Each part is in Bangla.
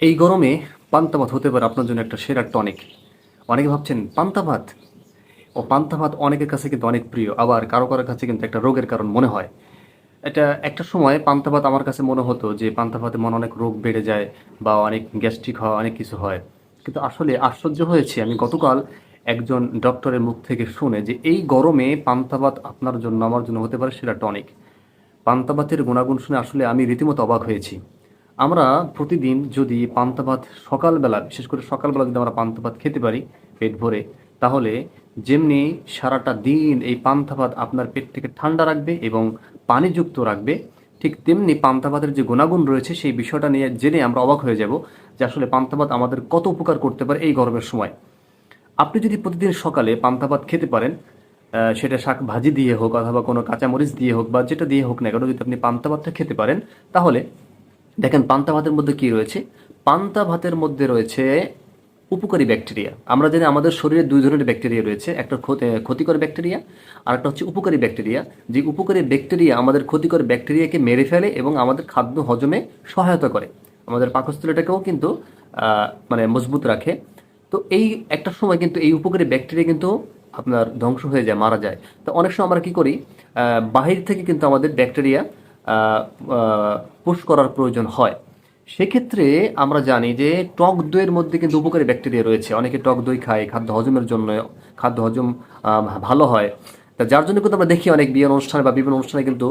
এই গরমে পান্তা ভাত হতে পারে আপনার জন্য একটা সেরা টনিক অনেকে ভাবছেন পান্তা ভাত ও পান্তা ভাত অনেকের কাছে কিন্তু অনেক প্রিয়, আবার কারও কারোর কাছে কিন্তু একটা রোগের কারণ মনে হয়। এটা একটা সময় পান্তা ভাত আমার কাছে মনে হতো যে পান্তা ভাতে মনে অনেক রোগ বেড়ে যায় বা অনেক গ্যাস্ট্রিক হয়, অনেক কিছু হয়। কিন্তু আসলে আশ্চর্য হয়েছে, আমি গতকাল একজন ডক্টরের মুখ থেকে শুনে যে এই গরমে পান্তা ভাত আপনার জন্য, আমার জন্য হতে পারে সেটা টনিক পান্তা ভাতের গুণাগুণ শুনে আসলে আমি রীতিমতো অবাক হয়েছি। আমরা প্রতিদিন যদি পান্তা ভাত সকালবেলা, বিশেষ করে সকালবেলা যদি আমরা পান্তা ভাত খেতে পারি পেট ভরে, তাহলে যেমনি সারাটা দিন এই পান্তা ভাত আপনার থেকে ঠান্ডা রাখবে এবং পানিযুক্ত রাখবে, ঠিক তেমনি পান্তা ভাতের যে গুণাগুণ রয়েছে সেই বিষয়টা নিয়ে জেনে আমরা অবাক হয়ে যাব যে আসলে পান্তা ভাত আমাদের কত উপকার করতে পারে এই গরমের সময়। আপনি যদি প্রতিদিন সকালে পান্তা ভাত খেতে পারেন সেটা শাক ভাজি দিয়ে হোক অথবা কোনো কাঁচামরিচ দিয়ে হোক বা যেটা দিয়ে হোক না কেন যদি আপনি পান্তা ভাতটা খেতে পারেন, তাহলে দেখেন, পান্তা ভাতের মধ্যে কি রয়েছে? পান্তা ভাতের মধ্যে রয়েছে উপকারী ব্যাকটেরিয়া। আমরা জানি আমাদের শরীরে দুই ধরনের ব্যাকটেরিয়া রয়েছে, একটা ক্ষতি- ক্ষতিকর ব্যাকটেরিয়া আর একটা হচ্ছে উপকারী ব্যাকটেরিয়া। যে উপকারী ব্যাকটেরিয়া আমাদের ক্ষতিকর ব্যাকটেরিয়াকে মেরে ফেলে এবং আমাদের খাদ্য হজমে সহায়তা করে। আমাদের পাকস্থলীটাকেও কিন্তু মানে মজবুত রাখে। তো এই একটা সময় কিন্তু এই উপকারী ব্যাকটেরিয়া কিন্তু আপনার ধ্বংস হয়ে যায়, মারা যায়। তো অনেক সময় আমরা কি করি? বাহির থেকে কিন্তু আমাদের ব্যাকটেরিয়া পুশ করার প্রয়োজন হয়। সেক্ষেত্রে আমরা জানি যে টক দইয়ের মধ্যে কিন্তু উপকারী ব্যাকটেরিয়া রয়েছে। অনেকে টক দই খায়, খাদ্য হজমের জন্য, খাদ্য হজম ভালো হয়। তা যার জন্য কিন্তু আমরা দেখি অনেক বিয়ের অনুষ্ঠানে বা বিভিন্ন অনুষ্ঠানে কিন্তু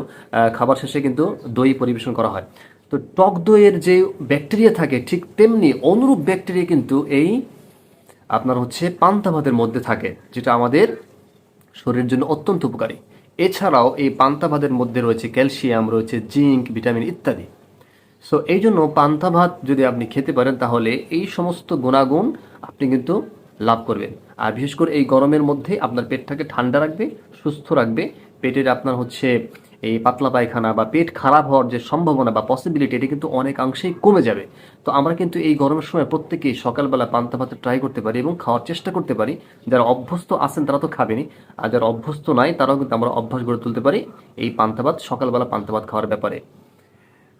খাবার শেষে কিন্তু দই পরিবেশন করা হয়। তো টক দইয়ের যে ব্যাকটেরিয়া থাকে, ঠিক তেমনি অনুরূপ ব্যাকটেরিয়া কিন্তু এই আপনার হচ্ছে পান্তা ভাতের মধ্যে থাকে, যেটা আমাদের শরীরের জন্য অত্যন্ত উপকারী। এছাড়াও এই পান্তা ভাতের মধ্যে রয়েছে ক্যালসিয়াম, রয়েছে জিঙ্ক, ভিটামিন ইত্যাদি। সো এই জন্য পান্তা ভাত যদি আপনি খেতে পারেন, তাহলে এই সমস্ত গুণাগুণ আপনি কিন্তু লাভ করবেন। আর বিশেষ করে এই গরমের মধ্যে আপনার পেটটাকে ঠান্ডা রাখবে, সুস্থ রাখবে। পেটের আপনার হচ্ছে এই পাতলা পায়খানা বা পেট খারাপ হওয়ার যে সম্ভাবনা বা পসিবিলিটি এটি কিন্তু অনেকাংশেই কমে যাবে। তো আমরা কিন্তু এই গরমের সময় প্রত্যেকেই সকালবেলা পান্তা ভাতে ট্রাই করতে পারি এবং খাওয়ার চেষ্টা করতে পারি। যারা অভ্যস্ত আছেন তারা তো খাবেনি আর যারা অভ্যস্ত নাই তারাও কিন্তু আমরা অভ্যাস গড়ে তুলতে পারি এই পান্তা ভাত, সকালবেলা পান্তা ভাত খাওয়ার ব্যাপারে।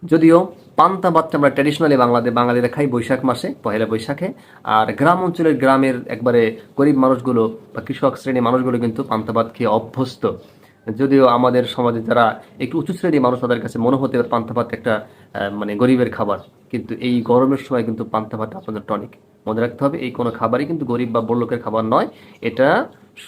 যদিও পান্তা ভাতটা আমরা ট্র্যাডিশনালি বাংলাদেশ বাঙালিরা খাই বৈশাখ মাসে, পহেলা বৈশাখে, আর গ্রাম অঞ্চলের গ্রামের একবারে গরিব মানুষগুলো বা কৃষক শ্রেণির মানুষগুলো কিন্তু পান্তা ভাত খেয়ে অভ্যস্ত। যদিও আমাদের সমাজে যারা একটু উঁচু শ্রেণির মানুষ, তাদের কাছে মনে হতে পারে পান্তা ভাত একটা মানে গরিবের খাবার। কিন্তু এই গরমের সময় কিন্তু পান্তা ভাত আপনাদের টনিক। মনে রাখতে হবে, এই কোনো খাবারই কিন্তু গরিব বা বড় লোকের খাবার নয়। এটা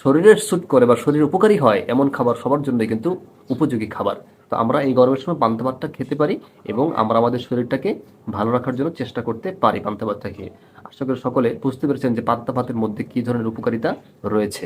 শরীরের স্যুট করে বা শরীর উপকারী হয় এমন খাবার সবার জন্যই কিন্তু উপযোগী খাবার। তো আমরা এই গরমের সময় পান্তা ভাতটা খেতে পারি এবং আমরা আমাদের শরীরটাকে ভালো রাখার জন্য চেষ্টা করতে পারি পান্তা ভাতটা খেয়ে আশা করি সকলে বুঝতে পেরেছেন যে পান্তা ভাতের মধ্যে কী ধরনের উপকারিতা রয়েছে।